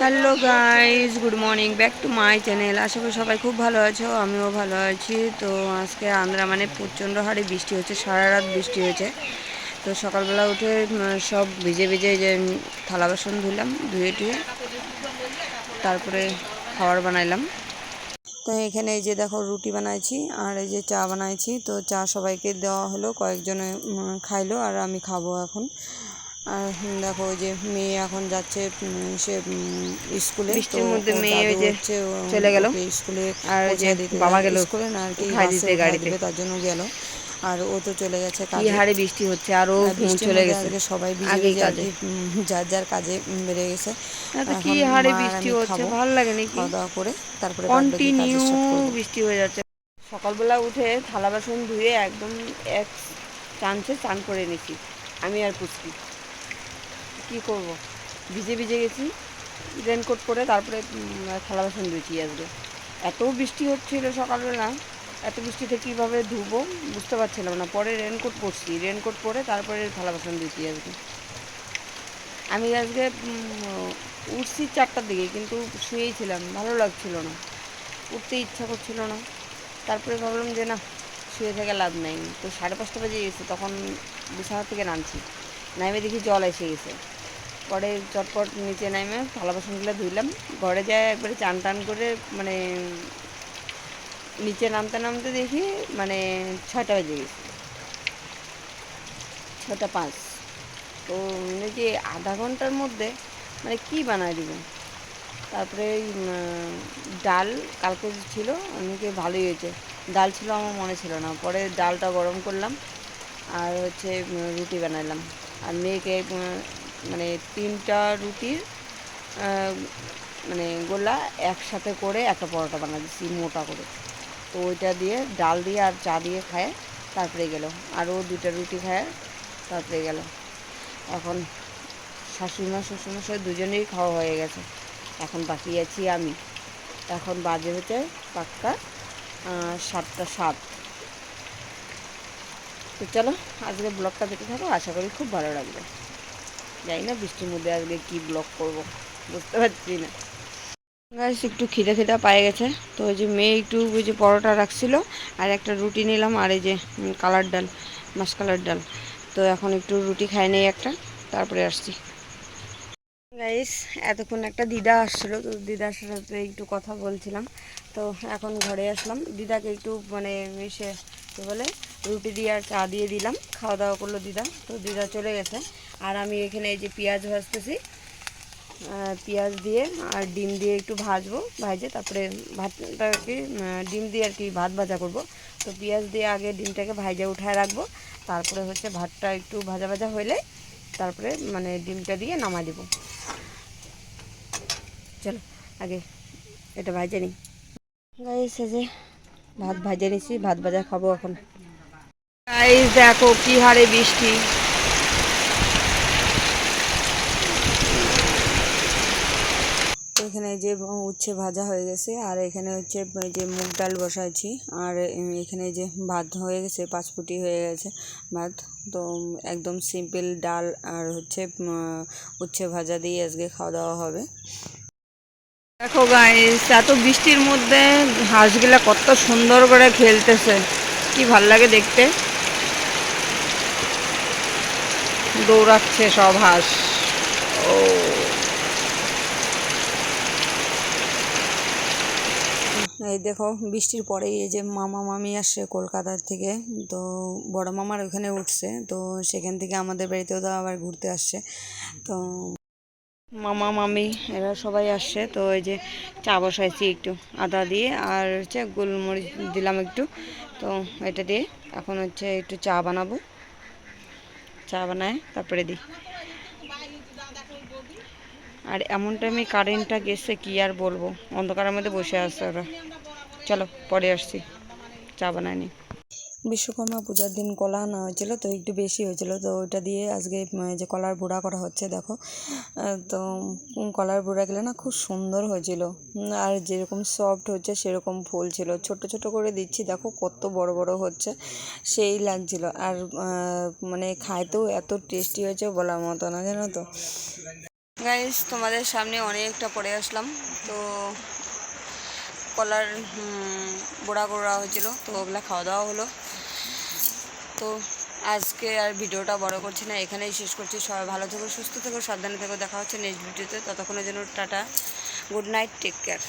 Hello guys good morning back to my channel আশা করি সবাই খুব ভালো আছো, আমিও ভালো আছি। তো আজকে আন্দ্রা মানে প্রচণ্ড হারে বৃষ্টি হচ্ছে সারা রাত বৃষ্টি হয়েছে। তো সকালবেলা উঠে সব ভিজে ভিজে যে থালা বাসন ধুলাম ধুয়ে টুয়ে তারপরে খাবার বানাইলাম। তো এখানে এই যে দেখো, রুটি বানাইছি আর এই যে চা বানাইছি। তো চা সবাইকে দেওয়া হলো, কয়েকজনে খাইলো আর আমি খাব এখন। আর দেখো ওই যে মেয়ে এখন যাচ্ছে সে স্কুলে বৃষ্টির মধ্যে মেয়ে ওই যে চলে গেল। স্কুলে আর যে বাবা গেল স্কুলে না আর কি দিতে গাড়িতে। তার জন্য গেল। আর ও তো চলে গেছে কি কাজে। হারে বৃষ্টি হচ্ছে আরও আর বৃষ্টির চলে গেছে। সবাই আর কাজে। যার যার কাজে বেড়ে গেছে। কি হারে বৃষ্টি হচ্ছে ভালো লাগে নাকি? খাওয়া দাওয়া করে তারপরে কন্টিনিউ বৃষ্টি হয়ে যাচ্ছে। সকালবেলা উঠে থালা বাসন ধুয়ে একদম এক চান্সে চান করে নিয়েছি আমি আর পুচকি কি করব? ভিজে ভিজে গেছি রেনকোট পরে তারপরে থালা বাসন ধুয়েছি আজকে। এত বৃষ্টি হচ্ছিল সকালবেলা, এত বৃষ্টিতে কীভাবে ধুবো বুঝতে পারছিলাম না। পরে রেনকোট পরছি রেনকোট পরে তারপরে থালা বাসন ধুয়েছি আজকে। আমি আজকে উঠছি চারটার দিকে, কিন্তু শুয়েই ছিলাম, ভালো লাগছিল না। উঠতে ইচ্ছা করছিল না। তারপরে ভাবলাম যে, না, শুয়ে থেকে লাভ নেই। তো সাড়ে পাঁচটা বাজে গেছে, তখন বিছানা থেকে নামছি। নামে দেখি জল এসে গেছে। পরে চটপট নিচে নামে থালা বাসনগুলো ধুইলাম। ঘরে যায় একবারে চান টান করে মানে নিচে নামতে নামতে দেখি মানে ছয়টা বেজে গেছে। ছটা পাঁচ। তো যে আধা ঘণ্টার মধ্যে মানে কি বানায় দিব? তারপরে ডাল কালকে ছিল অনেকে ভালোই হয়েছে। ডাল ছিল আমার মনে ছিল না। পরে ডালটা গরম করলাম, আর হচ্ছে রুটি বানালাম আর মেয়েকে মানে তিনটা রুটির মানে গোলা একসাথে করে একটা পরোটা বানা দিচ্ছি মোটা করে। তো ওইটা দিয়ে ডাল দিয়ে আর চা দিয়ে খায়, তারপরে গেল। আরও দুটা রুটি খায়, তারপরে গেল। এখন শাশুড়িমা, শ্বশুরমশাই দুজনেই খাওয়া হয়ে গেছে। এখন বাকি আছি আমি। এখন বাজে হচ্ছে পাক্কা সাতটা সাত। তো চলো আজকে ব্লগটা দেখতে থাকো, আশা করি খুব ভালো লাগবে। জানি না বৃষ্টির মধ্যে আজকে কি ব্লগ করব, বুঝতে পারছি না। গাইস একটু খিদে খিদে পায়ে গেছে, তো ওই যে মেয়ে একটু ওই যে পরোটা রাখছিল, আর একটা রুটি নিলাম, আর এই যে কালার ডাল মাছ কালার ডাল। তো এখন একটু রুটি খাই নেই একটা, তারপরে আসছি। গাইস এতক্ষণ একটা দিদা আসছিল, তো দিদার সাথে একটু কথা বলছিলাম। তো এখন ঘরে আসলাম, দিদাকে একটু মানে মিশে কী বলে, রুটি দিয়ে আর চা দিয়ে দিলাম, খাওয়া দাওয়া করল দিদা, তো দিদা চলে গেছে। আর আমি এখানে এই যে পেঁয়াজ ভাজতেছি। পেঁয়াজ দিয়ে আর ডিম দিয়ে একটু ভাজবো ভাজে তারপরে ভাতটা আর কি ডিম দিয়ে আর কি ভাত ভাজা করব। তো পেঁয়াজ দিয়ে আগে ডিমটাকে ভাজা উঠায় রাখব তারপরে হচ্ছে ভাতটা একটু ভাজা ভাজা হলে তারপরে মানে ডিমটা দিয়ে নামাই দেবো। চলো আগে এটা ভাজে নিই। গাইস যে ভাত ভাজে নিছি ভাত ভাজা খাব এখন। গাইস দেখো কি হারে বৃষ্টি। এখানে যে উচ্ছে ভাজা হয়ে গেছে, আর এখানে হচ্ছে যে মুগ ডাল বসাইছি, আর এখানে যে ভাত হয়ে গেছে, পাঁচফুটি হয়ে গেছে ভাত, তো একদম সিম্পল ডাল আর হচ্ছে উচ্ছে ভাজা দিয়ে আজকে খাওয়া দাওয়া হবে। দেখো গাইস এত বৃষ্টির মধ্যে হাঁসগুলা কত সুন্দর করে খেলতেছে, কি ভালো লাগে দেখতে। দৌড়াচ্ছে সব হাঁস। ও এই দেখো, বৃষ্টির পরেই এই যে মামা মামি আসছে কলকাতার থেকে। তো বড় মামার ওখানে উঠছে, তো সেখান থেকে আমাদের বাড়িতেও তো আবার ঘুরতে আসছে। তো মামা মামি, এরা সবাই আসছে। তো এই যে চা বসাইছি একটু আদা দিয়ে, আর হচ্ছে গোলমরিচ দিলাম একটু। তো এটা দিয়ে এখন হচ্ছে একটু চা বানাবো। চা বানায় তারপরে দিই। আর এমন টাইমে কারেন্টটা গেছে, কি আর বলব? অন্ধকারের মধ্যে বসে আছে ওরা। চলো, পরে আসছি। চা বানায়নি বিশ্বকর্মা পূজার দিন কলা আনা হয়েছিল, তো একটু বেশি হয়েছিল। তো ওইটা দিয়ে আজকে যে কলার বুড়া করা হচ্ছে, দেখো। তো কলার বুড়াগুলো না খুব সুন্দর হয়েছিল। আর যেরকম সফট হচ্ছে, সেরকম ফুল ছিল। ছোট ছোট করে দিচ্ছি, দেখো কত বড় বড় হচ্ছে। সেই লাগছিল। আর মানে খাইতেও এত টেস্টি হয়েছে বলার মতো না, জানো তো? গাইস তোমাদের সামনে অনেকটা পরে আসলাম। তো কলার বোড়া গোড়া হয়েছিল, তো ওগুলো খাওয়া দাওয়া হলো। তো আজকে আর ভিডিওটা বড় করছি না, এখানেই শেষ করছি। সবাই ভালো থেকো, সুস্থ থেকো, সাবধানে থেকো। দেখা হচ্ছে নেক্সট ভিডিওতে ততক্ষণের জন্য tata. Good night take care